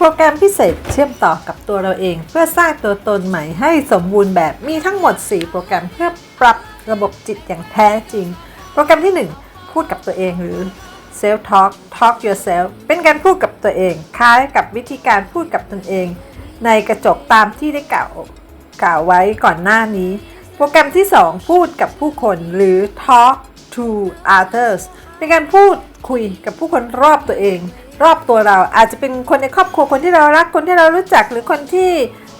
โปรแกรมพิเศษเชื่อมต่อกับตัวเราเอง เพื่อสร้างตัวตนใหม่ให้สมบูรณ์แบบมีทั้งหมด 4 โปรแกรมเพื่อปรับระบบจิตอย่างแท้จริง โปรแกรมที่ 1 พูดกับตัวเองหรือ self talk talk yourself เป็นการพูดกับตัวเอง คล้ายกับวิธีการพูดกับตนเอง ในกระจกตามที่ได้กล่าวกล่าวไว้ก่อนหน้านี้ โปรแกรมที่ 2 พูดกับผู้คนหรือ talk to others เป็นการพูดคุยกับผู้คนรอบตัวเอง รอบตัวเรา อาจจะเป็นคนในครอบครัวคนที่เรารักคนที่เรารู้จักหรือคนที่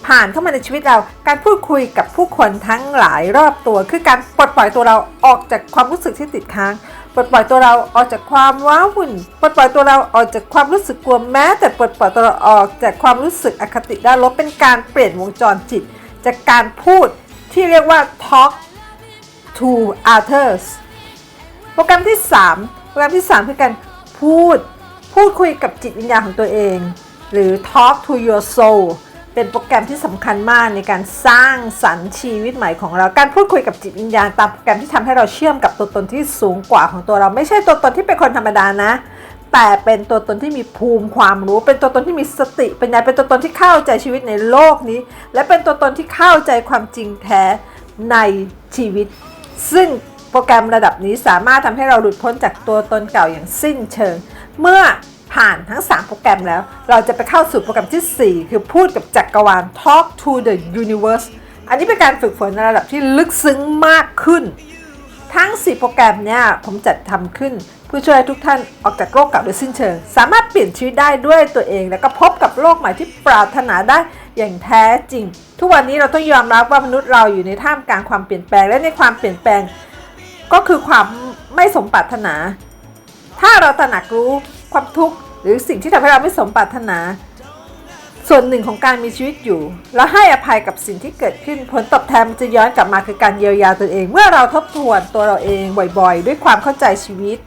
ผ่านเข้ามาในชีวิตเรา การพูดคุยกับผู้คนทั้งหลายรอบตัว คือการปลดปล่อยตัวเราออกจากความรู้สึกที่ติดค้าง ปลดปล่อยตัวเราออกจากความว้าวุ่น ปลดปล่อยตัวเราออกจากความรู้สึกกลัวแม้ แต่ปลดปล่อยตัวเราออกจากความรู้สึกอคติด้านลบเป็นการเปลี่ยนวงจรจิต จากการพูดที่เรียกว่า talk to others โปรแกรมที่ 3 โปรแกรมที่ 3 คือการพูด พูดคุยกับจิตวิญญาณของตัวเอง หรือ talk to your soul เป็นโปรแกรมที่สำคัญมากในการสร้างสรรค์ชีวิตใหม่ของเรา การพูดคุยกับจิตวิญญาณตามโปรแกรมที่ทำให้เราเชื่อมกับตัวตนที่สูงกว่าของตัวเรา ไม่ใช่ตัวตนที่เป็นคนธรรมดานะ แต่เป็นตัวตนที่มีภูมิความรู้ เป็นตัวตนที่มีสติปัญญาเป็นตัวตนที่เข้าใจชีวิตในโลกนี้ และเป็นตัวตนที่เข้าใจความจริงแท้ในชีวิต ซึ่ง โปรแกรมระดับนี้สามารถทำให้เราหลุดพ้นจากตัวตนเก่าอย่างสิ้นเชิง เมื่อผ่านทั้ง 3 โปรแกรมแล้ว เราจะไปเข้าสู่โปรแกรมทีสี่ 4 คือพูดกับจักรวาล talk to the universe อันนี้เป็นการฝึกฝนในระดับที่ลึกซึ้งมากขึ้น ทั้ง 4 โปรแกรมเนี่ยผมจัดทำขึ้นเพื่อช่วยทุกท่านออกจากโลกเก่าโดยสิ้นเชิง สามารถเปลี่ยนชีวิตได้ด้วยตัวเอง และก็พบกับโลกใหม่ที่ปรารถนาได้อย่างแท้จริง ทุกวันนี้เราต้องยอมรับว่ามนุษย์เราอยู่ในท่ามกลางความเปลี่ยนแปลงและในความเปลี่ยนแปลง ก็คือความไม่สมปรารถนา ถ้าเราตระหนักรู้ความทุกข์หรือสิ่งที่ทำให้เราไม่สมปรารถนา ส่วนหนึ่งของการมีชีวิตอยู่ แล้วให้อภัยกับสิ่งที่เกิดขึ้นผลตอบแทนมันจะย้อนกลับมาคือการเยียวยาตัวเอง เมื่อเราทบทวนตัวเราเองบ่อยๆ ด้วยความเข้าใจชีวิต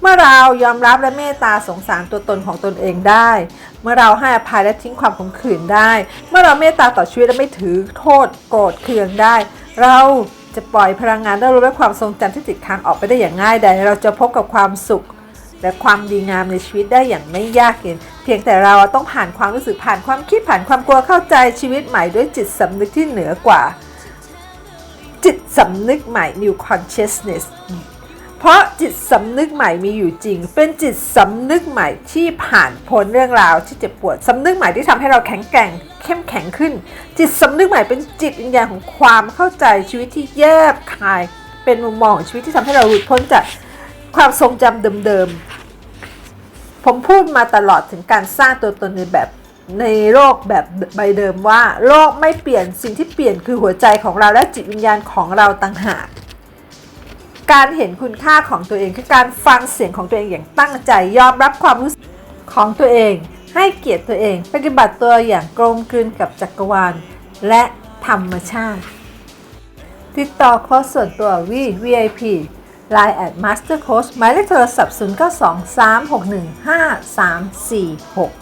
เมื่อเรายอมรับและเมตตาสงสารตัวตนของตนเองได้ เมื่อเราให้อภัยและทิ้งความขมขื่นได้ เมื่อเราเมตตาต่อชีวิตและไม่ถือโทษโกรธเคืองได้ เรา จะปล่อยพลังงานด้านลบและความทรงจำที่ติดค้างออกไปได้อย่างง่ายดายเราจะพบกับความสุข และความดีงามในชีวิตได้อย่างไม่ยากเย็นเพียงแต่เราต้องผ่านความรู้สึกผ่านความคิดผ่านความกลัวเข้าใจชีวิตใหม่ด้วยจิตสำนึกที่เหนือกว่า จิตสำนึกใหม่ new consciousness เพราะจิตสำนึกใหม่มีอยู่จริง เป็นจิตสำนึกใหม่ที่ผ่านพ้นเรื่องราวที่เจ็บปวดสำนึกใหม่ที่ทำให้เราแข็งแกร่ง เข้มแข็งขึ้น จิตสำนึกใหม่เป็นจิตวิญญาณของความเข้าใจชีวิตที่แยบคาย เป็นมุมมองของชีวิตที่ทำให้เราหลุดพ้นจากความทรงจำเดิมๆ ผมพูดมาตลอดถึงการสร้างตัวตนในแบบในโลกแบบใบเดิมว่าโลกไม่เปลี่ยนสิ่งที่เปลี่ยนคือหัวใจของเราและจิตวิญญาณของเราต่างหาก การเห็นคุณค่าของตัวเองคือการฟังเสียงของตัวเองอย่างตั้งใจยอมรับความรู้สึกของตัวเอง ให้เกียรติตัวเอง ปฏิบัติตัวอย่างกลมกลืนกับจักรวาล และธรรมชาติ ติดต่อโค้ชส่วนตัววี VIP Line at Master Coach หมายเลขโทรศัพท์ 0923615346